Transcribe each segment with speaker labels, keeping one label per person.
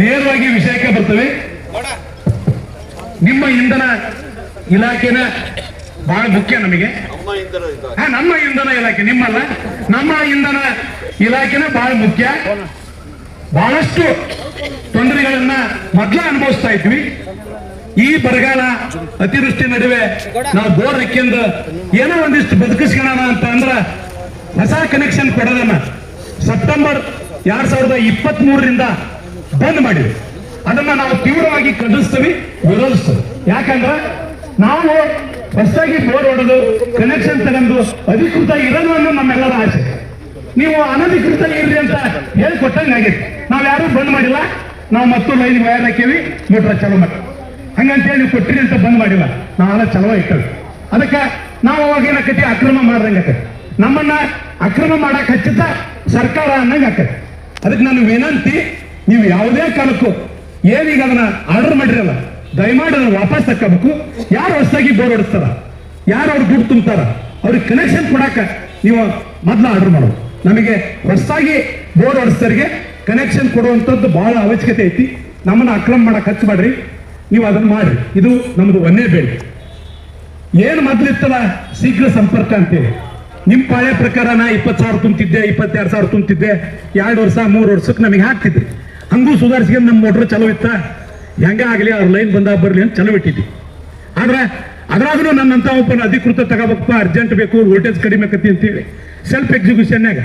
Speaker 1: ನೇರವಾಗಿ ವಿಷಯಕ್ಕೆ ಬರ್ತವೆ. ನಿಮ್ಮ ಇಂಧನ ಇಲಾಖೆನ ಬಹಳ ಮುಖ್ಯ ನಮಗೆ. ನಮ್ಮ ಇಂಧನ ಇಲಾಖೆ, ನಿಮ್ಮಲ್ಲ. ನಮ್ಮ ಇಂಧನ ಇಲಾಖೆನ ಬಹಳ ಮುಖ್ಯ. ಬಹಳಷ್ಟು ತೊಂದರೆಗಳನ್ನ ಮೊದ್ಲ ಅನುಭವಿಸ್ತಾ ಇದ್ವಿ. ಈ ಬರಗಾಲ ಅತಿವೃಷ್ಟಿ ನಡುವೆ ನಾವು ಬೋರ್ ಹಾಕಿಂದ ಏನೋ ಒಂದಿಷ್ಟು ಬದುಕಿಸ್ಕೊಳ್ಳೋಣ ಅಂತ ಅಂದ್ರ ಹೊಸ ಕನೆಕ್ಷನ್ ಕೊಡೋದನ್ನ. ಸೆಪ್ಟೆಂಬರ್ ಎರಡ್ ಸಾವಿರದ ಇಪ್ಪತ್ತ್ ಮೂರರಿಂದ ಬಂದ್ ಮಾಡಿ ಅದನ್ನ ನಾವು ತೀವ್ರವಾಗಿ ಖಂಡಿಸ್ತೀವಿ, ವಿರೋಧಿಸ್ತೀವಿ. ಯಾಕಂದ್ರ ನಾವು ಹೊಸದಾಗಿ ಬೋರ್ ಹೊಡೆದು ಕನೆಕ್ಷನ್ ತಗೊಂಡು ಅಧಿಕೃತ ಇರೋದು ಅನ್ನೋ ನಮ್ಮೆಲ್ಲರ ಆಸೆ. ನೀವು ಅನಧಿಕೃತ ಇರ್ರಿ ಅಂತ ಹೇಳ್ಕೊಟ್ಟಂಗೆ ಆಗೈತೆ ನಾವು ಯಾರು ಬಂದ್ ಮಾಡಿಲ್ಲ. ನಾವು ಮತ್ತು ಲೈನ್ ವೈರ್ ಹಾಕೇವಿ ಮೋಟ್ರ ಚಲೋ ಮಾಡಿ. ಹಂಗಂತೇಳಿ ನೀವು ಕೊಟ್ಟಿರಿ ಅಂತ ಬಂದ್ ಮಾಡಿಲ್ಲ. ನಾವೆಲ್ಲ ಚಲೋ ಇಟ್ಟವಿ ಅದಕ್ಕೆ ನಾವು ಅವಾಗ ಏನಾಕತಿ ಅಕ್ರಮ ಮಾಡ್ದಂಗೆ ಆಕತಿ. ನಮ್ಮನ್ನ ಅಕ್ರಮ ಮಾಡಕ್ ಹಚ್ಚುತ್ತ ಸರ್ಕಾರ ಅನ್ನಂಗೆ ಆಕತಿ. ಅದಕ್ಕೆ ನಾನು ವಿನಂತಿ ನೀವು ಯಾವುದೇ ಕಾಲಕ್ಕೂ ಏನೀಗ ಅದನ್ನ ಆರ್ಡರ್ ಮಾಡಿರಲ್ಲ, ದಯಮಾಡಿ ಅದನ್ನ ವಾಪಸ್ ತಕ್ಕಬೇಕು. ಯಾರು ಹೊಸದಾಗಿ ಬೋರ್ ಹೊಡಿಸ್ತಾರ? ಯಾರು ಅವ್ರು ದುಡ್ಡು ತುಂಬ್ತಾರ? ಅವ್ರಿಗೆ ಕನೆಕ್ಷನ್ ಕೊಡಾಕ ನೀವು ಮೊದ್ಲ ಆರ್ಡರ್ ಮಾಡೋದು ನಮಗೆ ಹೊಸದಾಗಿ ಬೋರ್ ಹೊಡಿಸ್ತಾರಿಗೆ ಕನೆಕ್ಷನ್ ಕೊಡುವಂಥದ್ದು ಬಹಳ ಅವಶ್ಯಕತೆ ಐತಿ. ನಮ್ಮನ್ನ ಅಕ್ರಮ ಮಾಡಕ್ ಹಚ್ಚ ಮಾಡ್ರಿ. ನೀವು ಅದನ್ನ ಮಾಡ್ರಿ. ಇದು ನಮ್ದು ಒಂದೇ ಬೇಡಿ. ಏನು ಮೊದಲಿತ್ತಲ್ಲ ಶೀಘ್ರ ಸಂಪರ್ಕ ಅಂತೇಳಿ. ನಿಮ್ಮ ಪಾಳೆ ಪ್ರಕಾರ ನಾ ಇಪ್ಪತ್ತು ಸಾವಿರ ತುಂಬ್ತಿದ್ದೆ, ಇಪ್ಪತ್ತೆರಡು ಸಾವಿರ ತುಂಬ್ತಿದ್ದೆ, ಎರಡು ವರ್ಷ, ಮೂರು ವರ್ಷಕ್ಕೆ ನಮಗೆ ಹಾಕ್ತಿದ್ರಿ. ಹಂಗೂ ಸುಧಾರಿಸ್ಕೊಂಡು ನಮ್ಮ ಮೋಟ್ರ್ ಚಲೋ ಇತ್ತ? ಹೆಂಗ ಆಗಲಿ ಅವ್ರ ಲೈನ್ ಬಂದಾಗ ಬರ್ಲಿ ಅಂತ ಚಲೋ ಇಟ್ಟಿದ್ವಿ. ಆದ್ರೆ ಅದ್ರಾಗೂ ನನ್ನಂತ ಒಬ್ಬನ ಅಧಿಕೃತ ತಗೋಬೇಕಪ್ಪ, ಅರ್ಜೆಂಟ್ ಬೇಕು, ವೋಲ್ಟೇಜ್ ಕಡಿಮೆ ಆಕತಿ ಅಂತೇಳಿ. ಸೆಲ್ಫ್ ಎಕ್ಸಿಕ್ಯೂಷನ್ನಾಗ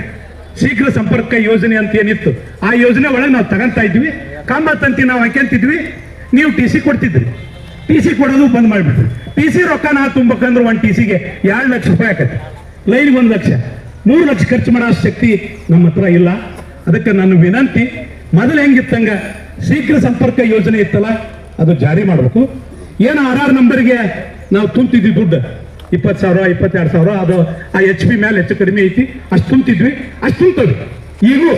Speaker 1: ಶೀಘ್ರ ಸಂಪರ್ಕ ಯೋಜನೆ ಅಂತ ಏನಿತ್ತು, ಆ ಯೋಜನೆ ಒಳಗೆ ನಾವು ತಗೊಂತಾ ಇದ್ವಿ. ಕಾಂಬ ತಂತಿ ನಾವು ಹಾಕ್ಯಂತಿದ್ವಿ. ನೀವು ಟಿ ಸಿ ಕೊಡ್ತಿದ್ರಿ. ಟಿ ಸಿ ಕೊಡೋದು ಬಂದ್ ಮಾಡಿಬಿಟ್ರಿ. ಟಿ ಸಿ ರೊಕ್ಕ ನಾ ತುಂಬಬೇಕಂದ್ರೆ ಒಂದು ಟಿ ಸಿಗೆ ಎರಡು ಲಕ್ಷ ರೂಪಾಯಿ ಆಕತಿ ಲೈನ್ಗೆ ಒಂದು ಲಕ್ಷ. ಮೂರು ಲಕ್ಷ ಖರ್ಚು ಮಾಡೋ ಶಕ್ತಿ ನಮ್ಮ ಹತ್ರ ಇಲ್ಲ. ಅದಕ್ಕೆ ನನ್ನ ವಿನಂತಿ ಮೊದಲು ಹೆಂಗಿತ್ತಂಗ? ಶೀಘ್ರ ಸಂಪರ್ಕ ಯೋಜನೆ ಇತ್ತಲ್ಲ, ಅದು ಜಾರಿ ಮಾಡಬೇಕು. ಏನು ಆರ್ ಆರ್ ನಂಬರ್ಗೆ ನಾವು ತುಂಬ್ತಿದ್ವಿ ದುಡ್ಡು. ಇಪ್ಪತ್ತು ಸಾವಿರ, ಇಪ್ಪತ್ತೆರಡು ಸಾವಿರ, ಅದು ಆ ಎಚ್ ಪಿ ಮೇಲೆ ಹೆಚ್ಚು ಕಡಿಮೆ ಐತಿ, ಅಷ್ಟು ತುಂಬ್ತಿದ್ವಿ, ಅಷ್ಟು ತುಂಬಿ ಈಗೂ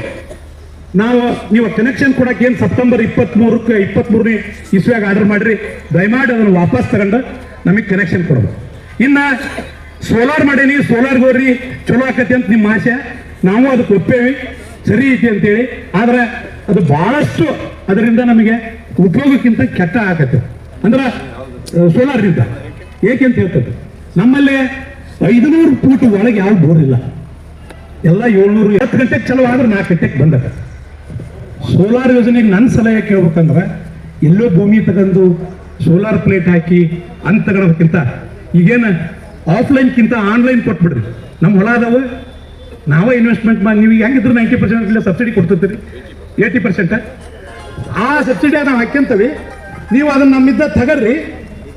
Speaker 1: ನಾವು, ನೀವು ಕನೆಕ್ಷನ್ ಕೊಡಕ್ಕೆ ಏನು ಸೆಪ್ಟೆಂಬರ್ ಇಪ್ಪತ್ತ್ ಮೂರಕ್ಕೆ ಇಪ್ಪತ್ತ್ ಮೂರನೇ ಇಸ್ವಿಯಾಗ ಆರ್ಡರ್ ಮಾಡಿರಿ, ದಯಮಾಡಿ ಅದನ್ನು ವಾಪಸ್ ತಗೊಂಡು ನಮಗೆ ಕನೆಕ್ಷನ್ ಕೊಡಬೇಕು. ಇನ್ನ ಸೋಲಾರ್ ಮಾಡೀನಿ ಸೋಲಾರ್ ಗೋರಿ ಚಲೋ ಆಕತಿ ಅಂತ ನಿಮ್ಮ ಆಸೆ. ನಾವು ಅದಕ್ಕೆ ಒಪ್ಪೇವಿ, ಸರಿ ಐತಿ ಅಂತೇಳಿ. ಆದ್ರೆ ಅದು ಬಹಳಷ್ಟು ಅದರಿಂದ ನಮಗೆ ಉಪಯೋಗಕ್ಕಿಂತ ಕೆಟ್ಟ ಆಕತ್ತೆ ಅಂದ್ರೆ ಸೋಲಾರ್ನಿಂದ ಏಕೆ ಅಂತ ಹೇಳ್ತದೆ ನಮ್ಮಲ್ಲಿ ಐದುನೂರು ಫೂಟ್ ಒಳಗೆ ಯಾವ ಬೋರ್ ಇಲ್ಲ. ಎಲ್ಲ ಏಳ್ನೂರು ಹತ್ತು ಗಂಟೆಗೆ ಚಲೋ ಆದ್ರೆ ನಾಲ್ಕು ಗಂಟೆಗೆ ಬಂದದ. ಸೋಲಾರ್ ಯೋಜನೆಗೆ ನನ್ನ ಸಲಹೆ ಕೇಳ್ಬೇಕಂದ್ರೆ, ಎಲ್ಲೋ ಭೂಮಿ ತಗೊಂಡು ಸೋಲಾರ್ ಪ್ಲೇಟ್ ಹಾಕಿ ಅಂತ ತಗೊಳೋದಕ್ಕಿಂತ ಈಗೇನು ಆಫ್ಲೈನ್ಕಿಂತ ಆನ್ಲೈನ್ ಕೊಟ್ಬಿಡ್ರಿ. ನಮ್ಮ ಹೊಲ ಅದಾವ, ನಾವೇ ಇನ್ವೆಸ್ಟ್ಮೆಂಟ್ ಮಾಡಿ, ನೀವು ಹೆಂಗಿದ್ರು ನೈಂಟಿ ಪರ್ಸೆಂಟ್ ಸಬ್ಸಿಡಿ ಕೊಡ್ತಿರ್ತೀರಿ. ಏಯ್ಟಿ ಪರ್ಸೆಂಟ್ ಆ? ಸಬ್ಸಿಡಿ ನಾವು ಹಾಕ್ಯಂತೀವಿ. ನೀವು ಅದನ್ನ ನಮ್ಮಿಂದ ತಗರ್ರಿ.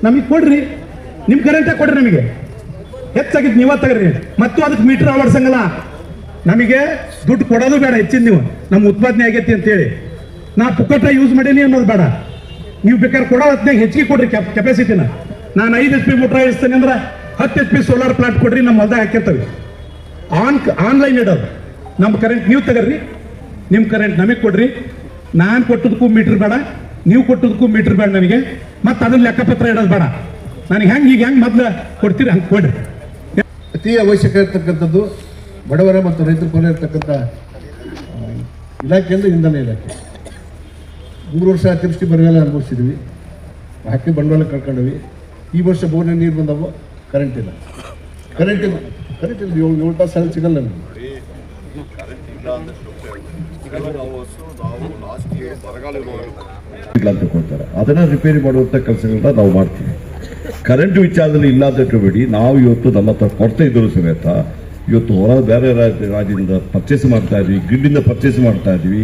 Speaker 1: ನಮಗೆ ಕೊಡ್ರಿ. ನಿಮ್ಮ ಕರೆಂಟೇ ಕೊಡ್ರಿ ನಮಗೆ. ಹೆಚ್ಚಾಗಿದ್ದು ನೀವ ತಗರ್ರಿ. ಮತ್ತು ಅದಕ್ಕೆ ಮೀಟರ್ ಅಳವಡಿಸಂಗಲ್ಲ. ನಮಗೆ ದುಡ್ಡು ಕೊಡೋದು ಬೇಡ ಹೆಚ್ಚಿನ ನೀವು. ನಮ್ಮ ಉತ್ಪಾದನೆ ಆಗೈತಿ ಅಂತೇಳಿ. ನಾ ಪುಕ್ಕಟ ಯೂಸ್ ಮಾಡೀನಿ ಅನ್ನೋದು ಬೇಡ. ನೀವು ಬೇಕಾದ್ರೆ ಕೊಡೋ ಹೊತ್ತಿನಾಗ ಹೆಚ್ಚಿಗೆ ಕೊಡ್ರಿ ಕೆಪಾಸಿಟಿನ ನಾನು ಐದು ಎಚ್ ಪಿ ಮೋಟ್ರ್ ಇಳಿಸ್ತೇನೆ ಅಂದ್ರೆ ಹತ್ತು ಎಚ್ ಪಿ ಸೋಲಾರ್ ಪ್ಲಾಂಟ್ ಕೊಡ್ರಿ ನಮ್ಮ ಹೊಲ್ದಾಗ ಹಾಕಿರ್ತವೆ ಆನ್ ಆನ್ಲೈನ್ ಇಡೋದು. ನಮ್ಮ ಕರೆಂಟ್ ನೀವು ತಗರ್ರಿ. ನಿಮ್ಮ ಕರೆಂಟ್ ನಮಗೆ ಕೊಡ್ರಿ. ನಾನು ಕೊಟ್ಟದಕ್ಕೂ ಮೀಟರ್ ಬೇಡ, ನೀವು ಕೊಟ್ಟದಕ್ಕೂ ಮೀಟರ್ ಬೇಡ ನನಗೆ. ಮತ್ತೆ ಅದನ್ನ ಲೆಕ್ಕಪತ್ರ ಇಡೋದು ಬೇಡ. ನನಗೆ ಹೆಂಗೆ ಈಗ ಹೆಂಗೆ ಮೊದ್ಲು ಕೊಡ್ತೀರಿ ಹಂಗೆ ಕೊಡ್ರಿ.
Speaker 2: ಅತಿ ಅವಶ್ಯಕ ಇರ್ತಕ್ಕಂಥದ್ದು ಬಡವರ ಮತ್ತು ರೈತರ ಕೊಲೆ ಇರ್ತಕ್ಕಂಥ ಇಲಾಖೆ ಅಂದರೆ ಇಂಧನ ಇಲಾಖೆ. ಮೂರು ವರ್ಷ ಅತಿವೃಷ್ಟಿ ಬರಗಾಲ ಅನುಭವಿಸಿದ್ವಿ. ಹಾಕಿ ಬಂಡವಾಳ ಕಳ್ಕೊಂಡ್ವಿ. ಈ ವರ್ಷ ಬೋರ್ನ ನೀರು ಬಂದವು ಕರೆಂಟ್ ಇಲ್ಲ. ಕರೆಂಟ್ ಇಲ್ಲ. ಕರೆಂಟ್ ಇಲ್ಲ. ಏಳು ಏಳು ತಾಸು ಸಿಗಲ್ಲ ನಮಗೆ.
Speaker 3: ಕೊಡ್ತಾರೆ ಅದನ್ನ ರಿಪೇರಿ ಮಾಡುವಂತ ಕೆಲಸಗಳನ್ನ ನಾವು ಮಾಡ್ತೀವಿ. ಕರೆಂಟ್ ವಿಚಾರದಲ್ಲಿ ಇಲ್ಲ ಇಟ್ಕೋಬೇಡಿ. ನಾವು ಇವತ್ತು ನಮ್ಮ ಹತ್ರ ಕೊರತೆ ಇದ್ದರೂ ಸಮೇತ, ಇವತ್ತು ಹೊರ ಬೇರೆ ರಾಜ್ಯ ರಾಜ್ಯದಿಂದ ಪರ್ಚೇಸ್ ಮಾಡ್ತಾ ಇದ್ವಿ ಗ್ರಿಡ್ಡಿಂದ ಪರ್ಚೇಸ್ ಮಾಡ್ತಾ ಇದ್ವಿ.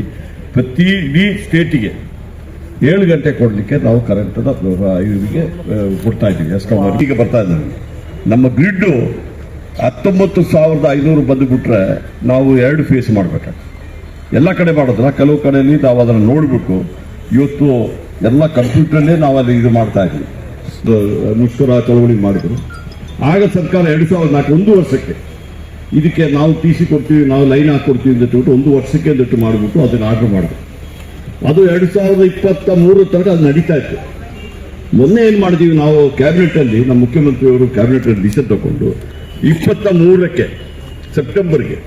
Speaker 3: ಪ್ರತಿ ಇಡೀ ಸ್ಟೇಟಿಗೆ ಏಳು ಗಂಟೆ ಕೊಡಲಿಕ್ಕೆ ನಾವು ಕರೆಂಟನ್ನು ಇವರಿಗೆ ಕೊಡ್ತಾ ಇದ್ದೀವಿ. ಎಸ್ಕಾಂ ಈಗ ಬರ್ತಾ ಇದ್ದೀವಿ ನಮ್ಮ ಗ್ರಿಡ್ಡು ಹತ್ತೊಂಬತ್ತು ಸಾವಿರದ ಐನೂರು ಬಂದುಬಿಟ್ರೆ ನಾವು ಎರಡು ಫೇಸ್ ಮಾಡಬೇಕಾಗ್ತದೆ. ಎಲ್ಲ ಕಡೆ ಮಾಡೋದಿಲ್ಲ, ಕೆಲವು ಕಡೆಯಲ್ಲಿ ನಾವು ಅದನ್ನು ನೋಡಿಬಿಟ್ಟು ಇವತ್ತು ಎಲ್ಲ ಕಂಪ್ಯೂಟ್ರಲ್ಲೇ ನಾವು ಅಲ್ಲಿ ಇದು ಮಾಡ್ತಾ ಇದ್ದೀವಿ. ಮುಷ್ಕರ ಚಳವಳಿ ಮಾಡಿದ್ರು. ಆಗ ಸರ್ಕಾರ ಎರಡು ಸಾವಿರದ ನಾಲ್ಕು, ಒಂದು ವರ್ಷಕ್ಕೆ ಇದಕ್ಕೆ ನಾವು ಟಿ ಸಿ ಕೊಡ್ತೀವಿ, ನಾವು ಲೈನ್ ಹಾಕ್ಕೊಡ್ತೀವಿ ಹೇಳ್ಬಿಟ್ಟು ಒಂದು ವರ್ಷಕ್ಕೆ ಅಂದಿಟ್ಟು ಮಾಡಿಬಿಟ್ಟು ಅದನ್ನು ಆರ್ಡರ್ ಮಾಡಿದ್ರು. ಅದು ಎರಡು ಸಾವಿರದ ಇಪ್ಪತ್ತ ಮೂರು ತನಕ ಅದು ನಡೀತಾ ಇತ್ತು. ಮೊನ್ನೆ ಏನು ಮಾಡಿದೀವಿ ನಾವು ಕ್ಯಾಬಿನೆಟ್ ಅಲ್ಲಿ ನಮ್ಮ ಮುಖ್ಯಮಂತ್ರಿಯವರು ಕ್ಯಾಬಿನೆಟ್ ಅಲ್ಲಿ ಡಿಸಿಷನ್ ತಗೊಂಡು ಇಪ್ಪತ್ತ ಮೂರಕ್ಕೆ, ಸೆಪ್ಟೆಂಬರ್ಗೆ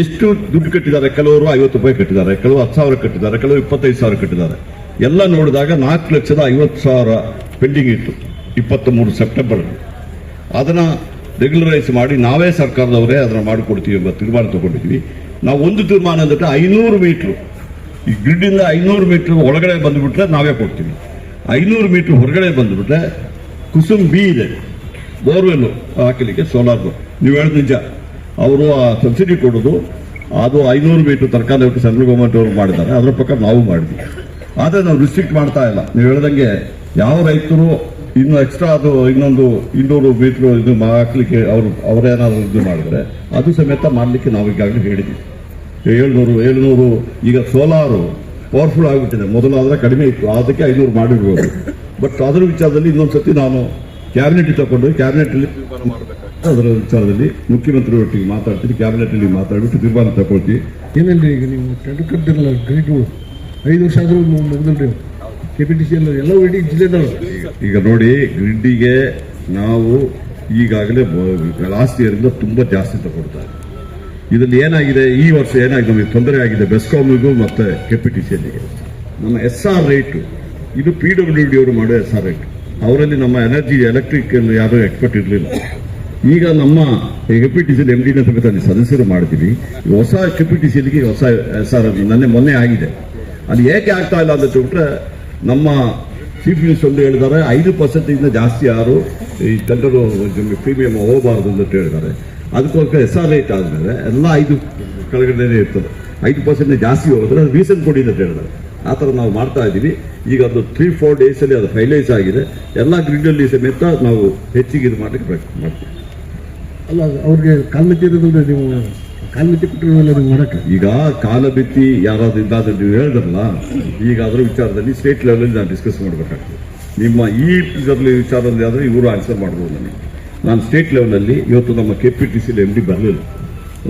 Speaker 3: ಎಷ್ಟು ದುಡ್ಡು ಕಟ್ಟಿದ್ದಾರೆ? ಕೆಲವರು ಐವತ್ತು ರೂಪಾಯಿ ಕಟ್ಟಿದ್ದಾರೆ, ಕೆಲವರು ಹತ್ತು ಸಾವಿರ ಕಟ್ಟಿದ್ದಾರೆ, ಕೆಲವರು ಇಪ್ಪತ್ತೈದು ಸಾವಿರ ಕಟ್ಟಿದ್ದಾರೆ. ಎಲ್ಲ ನೋಡಿದಾಗ ನಾಲ್ಕು ಲಕ್ಷದ ಐವತ್ತು ಸಾವಿರ ಪೆಂಡಿಂಗ್ ಇತ್ತು ಇಪ್ಪತ್ತ ಮೂರು ಸೆಪ್ಟೆಂಬರ್ ಅದನ್ನು ರೆಗ್ಯುಲರೈಸ್ ಮಾಡಿ ನಾವೇ ಸರ್ಕಾರದವರೇ ಅದನ್ನು ಮಾಡಿಕೊಡ್ತೀವಿ ಎಂಬ ತೀರ್ಮಾನ ತಗೊಂಡಿದ್ವಿ ನಾವು ಒಂದು ತೀರ್ಮಾನ ಅಂದ್ರೆ ಐನೂರು ಮೀಟ್ರು. ಈ ಗ್ರಿಡ್ಡಿಂದ ಐನೂರು ಮೀಟ್ರ್ ಒಳಗಡೆ ಬಂದುಬಿಟ್ರೆ ನಾವೇ ಕೊಡ್ತೀವಿ. ಐನೂರು ಮೀಟ್ರ್ ಹೊರಗಡೆ ಬಂದುಬಿಟ್ರೆ ಕುಸುಮ್ ಬಿ ಇದೆ, ಬೋರ್ವೆಲ್ಲು ಹಾಕಲಿಕ್ಕೆ ಸೋಲಾರ್ ನೀವು ಹೇಳಿದ ನಿಜ. ಅವರು ಆ ಸಬ್ಸಿಡಿ ಕೊಡೋದು, ಅದು ಐನೂರು ಮೀಟರ್ ತರಕಾರಿ ಒಟ್ಟು ಸೆಂಟ್ರಲ್ ಗೌರ್ಮೆಂಟ್ ಅವರು ಮಾಡಿದ್ದಾರೆ. ಅದರ ಪ್ರಕಾರ ನಾವು ಮಾಡಿದ್ವಿ. ಆದರೆ ನಾವು ರಿಸ್ಟ್ರಿಕ್ಟ್ ಮಾಡ್ತಾ ಇಲ್ಲ. ನೀವು ಹೇಳ್ದಂಗೆ ಯಾವ ರೈತರು ಇನ್ನು ಎಕ್ಸ್ಟ್ರಾ ಅದು ಇನ್ನೊಂದು ಇನ್ನೂರು ಮೀಟ್ರ್ ಇದು ಹಾಕ್ಲಿಕ್ಕೆ ಅವರು ಅವರೇನಾದ್ರು ಇದು ಮಾಡಿದ್ರೆ, ಅದು ಸಮೇತ ಮಾಡಲಿಕ್ಕೆ ನಾವು ಈಗಾಗಲೇ ಹೇಳಿದ್ವಿ. ಏಳ್ನೂರು ಏಳ್ನೂರು, ಈಗ ಸೋಲಾರು ಪವರ್ಫುಲ್ ಆಗಿಬಿಟ್ಟಿದೆ. ಮೊದಲಾದರೆ ಕಡಿಮೆ ಇತ್ತು. ಅದಕ್ಕೆ ಐನೂರು ಮಾಡಿರ್ಬೋದು. ಬಟ್ ಅದರ ವಿಚಾರದಲ್ಲಿ ಇನ್ನೊಂದು ಸತಿ ನಾನು ಕ್ಯಾಬಿನೆಟ್ ತಗೊಂಡು ಕ್ಯಾಬಿನೆಟ್ ಅದರ ವಿಚಾರದಲ್ಲಿ ಮುಖ್ಯಮಂತ್ರಿ ಒಟ್ಟಿಗೆ ಮಾತಾಡ್ತೀನಿ ಕ್ಯಾಬಿನೆಟ್ ಅಲ್ಲಿ ಮಾತಾಡ್ಬಿಟ್ಟು ತೀರ್ಮಾನ ತಗೊಳ್ತೀವಿ
Speaker 2: ಏನಲ್ಲಿ ಈಗ ನೀವು ಟೆಂಡರ್ ಕಟ್ಟಿರಲ್ಲ ಗ್ರೀಡ್ಗಳು ಐದು ವರ್ಷ ಆದರೂ ಮುಗಿದ್ರಿ ಕೆ ಪಿ ಟಿ ಸಿ ಎಲ್ಲ ಎಲ್ಲ ಇಡೀ ಜಿಲ್ಲೆದವರು.
Speaker 3: ಈಗ ನೋಡಿ ಗ್ರಿಡ್ಡಿಗೆ ನಾವು ಈಗಾಗಲೇ ಲಾಸ್ಟ್ ಇಯರಿಂದ ತುಂಬಾ ಜಾಸ್ತಿ ತಗೊಳ್ತಾರೆ ಇದರಲ್ಲಿ ಏನಾಗಿದೆ ಈ ವರ್ಷ ಏನಾಗಿದೆ ನಮಗೆ ತೊಂದರೆ ಆಗಿದೆ ಬೆಸ್ಕಾಮಿಗೂ ಮತ್ತೆ ಕೆಪಿಟಿಸಿಯಲ್ಲಿಗೆ ನಮ್ಮ ಎಸ್ ಆರ್ ರೇಟು ಇದು ಪಿ ಡಬ್ಲ್ಯೂ ಡಿ ಅವರು ಮಾಡೋ ಎಸ್ ಆರ್ ರೇಟ್ ಅವರಲ್ಲಿ ನಮ್ಮ ಎನರ್ಜಿ ಎಲೆಕ್ಟ್ರಿಕ್ ಯಾರು ಎಕ್ಸ್ಪರ್ಟ್ ಇರಲಿಲ್ಲ. ಈಗ ನಮ್ಮ ಕೆಪಿಟಿಸಿಯಲ್ಲಿ ಎಂ ಡಿನ ಸಮೇತ ಸದಸ್ಯರು ಮಾಡ್ತೀವಿ ಪಿ ಹೊಸ ಕೆಪಿಟಿಸಿಯಲ್ಲಿಗೆ ಹೊಸ ಸರ್ ನನ್ನೆ ಮೊನ್ನೆ ಆಗಿದೆ. ಅಲ್ಲಿ ಏಕೆ ಆಗ್ತಾ ಇಲ್ಲ ಅಂತ ಬಿಟ್ರೆ ನಮ್ಮ ಚೀಫ್ ಮಿನಿಸ್ಟರ್ ಒಂದು ಹೇಳಿದ್ದಾರೆ, ಐದು ಪರ್ಸೆಂಟಿಂದ ಜಾಸ್ತಿ ಯಾರು ಈ ಜನರು ಪ್ರೀಮಿಯಂ ಹೋಗಬಾರದು ಅಂತ ಹೇಳಿದ್ದಾರೆ. ಅದಕ್ಕೋಸ್ಕರ ಎಸ್ ಆರ್ ರೇಟ್ ಆದಮೇಲೆ ಎಲ್ಲ ಐದು ಕೆಳಗಡೆ ಇರ್ತದೆ. ಐದು ಪರ್ಸೆಂಟ್ ಜಾಸ್ತಿ ಹೋದ್ರೆ ಅದು ರೀಸನ್ ಕೊಡಿ ಅಂತ ಹೇಳಿದ್ದಾರೆ. ಆ ಥರ ನಾವು ಮಾಡ್ತಾ ಇದ್ದೀವಿ. ಈಗ ಅದು ತ್ರೀ ಫೋರ್ ಡೇಸಲ್ಲಿ ಅದು ಫೈನಲೈಸ್ ಆಗಿದೆ. ಎಲ್ಲ ಗ್ರಿಡ್ಡಲ್ಲಿ ಸಮೇತ ನಾವು ಹೆಚ್ಚಿಗೆ ಇದು ಮಾಡಲಿಕ್ಕೆ ಪ್ರಯತ್ನ ಮಾಡ್ತೀವಿ.
Speaker 2: ಅಲ್ಲ, ಅವ್ರಿಗೆ ಕಾಲ್ಮಿತಿ ಇರೋದ್ರೆ ನೀವು ಕಾಲ್ಮಿತಿ ಕೊಟ್ಟಿರೋಲ್ಲ ನೀವು ಮಾಡಕ್ಕೆ.
Speaker 3: ಈಗ ಕಾಲಬಿತ್ತಿ ಯಾರಾದ್ರೂ ಇದ್ದಾದ್ರೆ ನೀವು ಹೇಳಿದ್ರಲ್ಲ ಈಗ ಅದರ ವಿಚಾರದಲ್ಲಿ ಸ್ಟೇಟ್ ಲೆವೆಲಲ್ಲಿ ನಾನು ಡಿಸ್ಕಸ್ ಮಾಡಬೇಕಾಗ್ತದೆ. ನಿಮ್ಮ ಈ ಇದರಲ್ಲಿ ವಿಚಾರದಲ್ಲಿ ಆದರೆ ಇವರು ಆನ್ಸರ್ ಮಾಡ್ಬೋದು ನನಗೆ. ನಾನು ಸ್ಟೇಟ್ ಲೆವೆಲಲ್ಲಿ ಇವತ್ತು ನಮ್ಮ ಕೆ ಪಿ ಟಿ ಸಿಲಿ ಎಂ ಡಿ ಬರಲಿಲ್ಲ.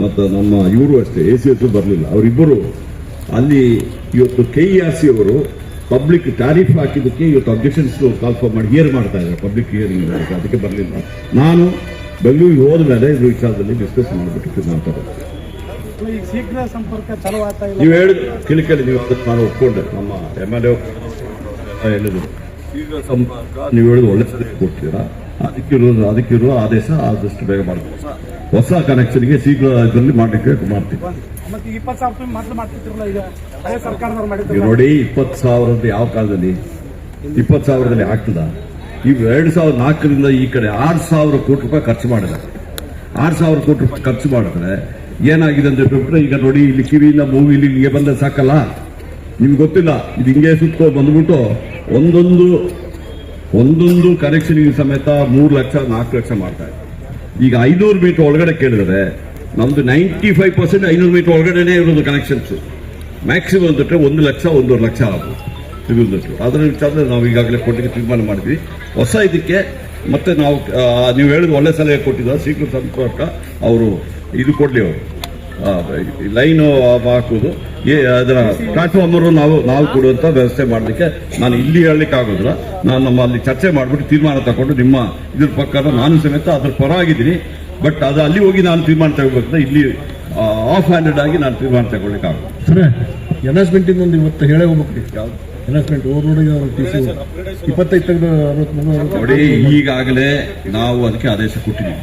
Speaker 3: ಮತ್ತು ನಮ್ಮ ಇವರು ಅಷ್ಟೇ ಎ ಸಿ ಎಸ್ ಬರಲಿಲ್ಲ. ಅವರಿಬ್ಬರು ಅಲ್ಲಿ ಇವತ್ತು ಕೆ ಇ ಆರ್ ಸಿ ಅವರು ಪಬ್ಲಿಕ್ ಟ್ಯಾರಿಫ್ ಹಾಕಿದ್ದಕ್ಕೆ ಇವತ್ತು ಅಬ್ಜೆಕ್ಷನ್ಸ್ ಕಾಲ್ಫಾರ್ ಮಾಡಿ ಹಿಯರ್ ಮಾಡ್ತಾ ಇದ್ದಾರೆ. ಪಬ್ಲಿಕ್ ಹಿಯರಿಂಗ್ ಅದಕ್ಕೆ ಬರಲಿಲ್ಲ. ನಾನು ಬೆಂಗಳೂರಿಗೆ ಹೋದ ಮೇಲೆ ಇದ್ರ ವಿಚಾರದಲ್ಲಿ ಡಿಸ್ಕಸ್ ಮಾಡಿಬಿಟ್ಟು ನಾನು ತಗೊಂಡೆ
Speaker 4: ಈಗ ಶೀಘ್ರ ಸಂಪರ್ಕ ಚಾಲೂ ಆಗ್ತಾ ಇಲ್ಲ.
Speaker 3: ನೀವು ಹೇಳಿದ್ರು ಕಿಲಿಕಲ್ಲಿ ಕೇಳಿ ನೀವು ನಾನು ಒಪ್ಕೊಂಡೆ. ನಮ್ಮ ಎಂ ಎಲ್ ಎ ಹೇಳಿದ್ರು. ಈಗ ಸಂಪರ್ಕ. ನೀವು ಹೇಳಿದ್ರು ಒಳ್ಳೆ ಸಲಹೆ ಕೊಡ್ತೀರಾ? ಅದಕ್ಕಿರೋ ಅದಕ್ಕಿರುವ ಆದೇಶ ಆದಷ್ಟು ಬೇಗ ಮಾಡ್ತೀವಿ. ಹೊಸ ಕನೆಕ್ಷನ್ಗೆ ಶೀಘ್ರ ಇದರಲ್ಲಿ ಮಾಡಲಿಕ್ಕೆ ಮಾಡ್ತೀವಿ. ನೋಡಿ ಇಪ್ಪತ್ತು ಸಾವಿರದ ಯಾವ ಕಾಲದಲ್ಲಿ? ಇಪ್ಪತ್ತು ಸಾವಿರದಲ್ಲಿ ಆಗ್ತದ? ಈಗ ಎರಡು ಸಾವಿರದ ನಾಲ್ಕರಿಂದ ಈ ಕಡೆ ಆರು ಸಾವಿರ ಕೋಟಿ ರೂಪಾಯಿ ಖರ್ಚು ಮಾಡಿದ್ದಾರೆ ಆರು ಸಾವಿರ ಕೋಟಿ ರೂಪಾಯಿ ಖರ್ಚು ಮಾಡಿದ್ರೆ ಏನಾಗಿದೆ ಅಂತ ಹೇಳ್ಬಿಟ್ರೆ ಈಗ ನೋಡಿ, ಇಲ್ಲಿ ಕಿವಿಯಿಂದ ಮೂವಿ ಇಲ್ಲಿ, ಹಿಂಗೆ ಬಂದ ಸಾಕಲ್ಲ? ನಿಮ್ಗೆ ಗೊತ್ತಿಲ್ಲ, ಇದು ಹಿಂಗೆ ಸುತ್ತ ಬಂದ್ಬಿಟ್ಟು ಒಂದೊಂದು ಒಂದೊಂದು ಕನೆಕ್ಷನ್ಗೆ ಸಮೇತ ಮೂರು ಲಕ್ಷ, ನಾಲ್ಕು ಲಕ್ಷ ಮಾಡ್ತಾರೆ ಈಗ ಐನೂರು ಮೀಟರ್ ಒಳಗಡೆ ಕೇಳಿದ್ರೆ ನಮ್ದು ನೈಂಟಿ ಫೈವ್ ಪರ್ಸೆಂಟ್ ಐನೂರು ಮೀಟರ್ ಒಳಗಡೆನೇ ಇರೋದು ಕನೆಕ್ಷನ್ಸ್ ಮ್ಯಾಕ್ಸಿಮಮ್ ಅಂದ್ಬಿಟ್ರೆ ಒಂದು ಲಕ್ಷ, ಒಂದೂವರೆ ಲಕ್ಷ ಆಗ್ಬೋದು. ಸಿಗುವುದಷ್ಟು ಅದರ ವಿಚಾರದಲ್ಲಿ ನಾವು ಈಗಾಗಲೇ ಕೊಟ್ಟಿಗೆ ತೀರ್ಮಾನ ಮಾಡಿದ್ವಿ. ಹೊಸ ಇದಕ್ಕೆ ಮತ್ತೆ ನಾವು ನೀವು ಹೇಳಿದ ಒಳ್ಳೆ ಸಲಹೆ ಕೊಟ್ಟಿದ್ದಾರೆ ಶೀಘ್ರ ಸಂಪರ್ಕ ಅವರು ಇದು ಕೊಡಲಿ ಅವರು. ಲೈನು ಹಾಕುವುದು. ಏ ಅದರ ಪ್ಲಾಟ್ಫಾರ್ಮರು ನಾವು ನಾವು ಕೊಡುವಂಥ ವ್ಯವಸ್ಥೆ ಮಾಡಲಿಕ್ಕೆ ನಾನು ಇಲ್ಲಿ ಹೇಳಲಿಕ್ಕೆ ಆಗೋದಿಲ್ಲ. ನಾನು ನಮ್ಮ ಅಲ್ಲಿ ಚರ್ಚೆ ಮಾಡಿಬಿಟ್ಟು ತೀರ್ಮಾನ ತಗೊಂಡು ನಿಮ್ಮ ಇದ್ರ ಪ್ರಕಾರ ನಾನು ಸಮೇತ ಅದ್ರ ಪರ ಆಗಿದ್ದೀನಿ ಬಟ್ ಅದು ಅಲ್ಲಿ ಹೋಗಿ ನಾನು ತೀರ್ಮಾನ ತಗೋಬೇಕಂದ್ರೆ ಇಲ್ಲಿ ಆಫ್ ಹ್ಯಾಂಡೆಡ್ ಆಗಿ ನಾನು ತೀರ್ಮಾನ ತಗೊಳ್ಳಿಕ್ಕೆ ಆಗೋದು
Speaker 2: ಸರ್ ಅನೌನ್ಸ್ಮೆಂಟ್ ಒಂದು ಇವತ್ತು ಹೇಳೇ ಹೋಗ್ಬೇಕು ಅನೌನ್ಸ್ಮೆಂಟ್ ಟಿ ಸಿ ಇಪ್ಪತ್ತೈದು
Speaker 3: ನೋಡಿ ಈಗಾಗಲೇ ನಾವು ಅದಕ್ಕೆ ಆದೇಶ ಕೊಟ್ಟಿದ್ದೀವಿ.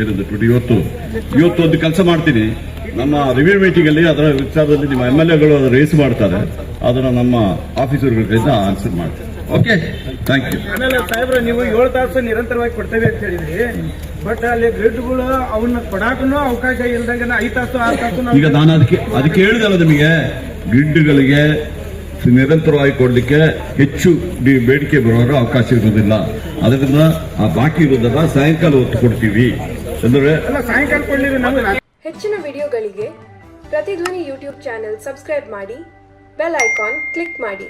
Speaker 3: ಏನಂದ್ರೆ ಇವತ್ತು ಇವತ್ತು ಒಂದು ಕೆಲಸ ಮಾಡ್ತೀನಿ. ನಮ್ಮ ರಿವ್ಯೂ ಮೀಟಿಂಗ್ ಅಲ್ಲಿ ಅದರ ವಿಚಾರದಲ್ಲಿ ನಿಮ್ಮ ಎಂ ಎಲ್ ಎಗಳು ರೇಸ್ ಮಾಡ್ತಾರೆ. ಅದನ್ನ ನಮ್ಮ ಆಫೀಸರ್ಗಳ ಕೈಯಿಂದ ಆನ್ಸರ್ ಮಾಡ್ತಾರೆ ಓಕೆ ಥ್ಯಾಂಕ್ ಯು
Speaker 4: ಆಮೇಲೆ ಸಾಹೇಬ್ರ ನೀವು ಏಳು ತಾಸು ನಿರಂತರವಾಗಿ ಕೊಡ್ತೇವೆ ಅಂತ ಹೇಳಿದ್ರಿ. ಬಟ್ ಅಲ್ಲಿ ಗ್ರಿಡ್ಗಳು ಅವನ್ನ ಕೊಡಾಕನು ಅವಕಾಶ ಇಲ್ದಂಗೆ ಐದು ತಾಸು ಆರು ತಾಸು
Speaker 3: ಈಗ ನಾನು ಅದಕ್ಕೆ ಅದಕ್ಕೆ ಹೇಳಿದಲ್ಲ ನಿಮಗೆ ಗ್ರಿಡ್ಗಳಿಗೆ ನಿರಂತರವಾಗಿ ಕೊಡಲಿಕ್ಕೆ ಹೆಚ್ಚು ಬೇಡಿಕೆ ಬರೋರು ಅವಕಾಶ ಇರುವುದಿಲ್ಲ ಅದರಿಂದ ಆ ಬಾಕಿ ಇರೋದನ್ನ ಸಾಯಂಕಾಲ ಹೊತ್ತು ಕೊಡ್ತೀವಿ. ಅಂದ್ರೆ
Speaker 5: ಹೆಚ್ಚಿನ ವಿಡಿಯೋಗಳಿಗೆ ಪ್ರತಿಧ್ವನಿ ಯೂಟ್ಯೂಬ್ ಚಾನೆಲ್ ಸಬ್ಸ್ಕ್ರೈಬ್ ಮಾಡಿ ಬೆಲ್ ಐಕಾನ್ ಕ್ಲಿಕ್ ಮಾಡಿ.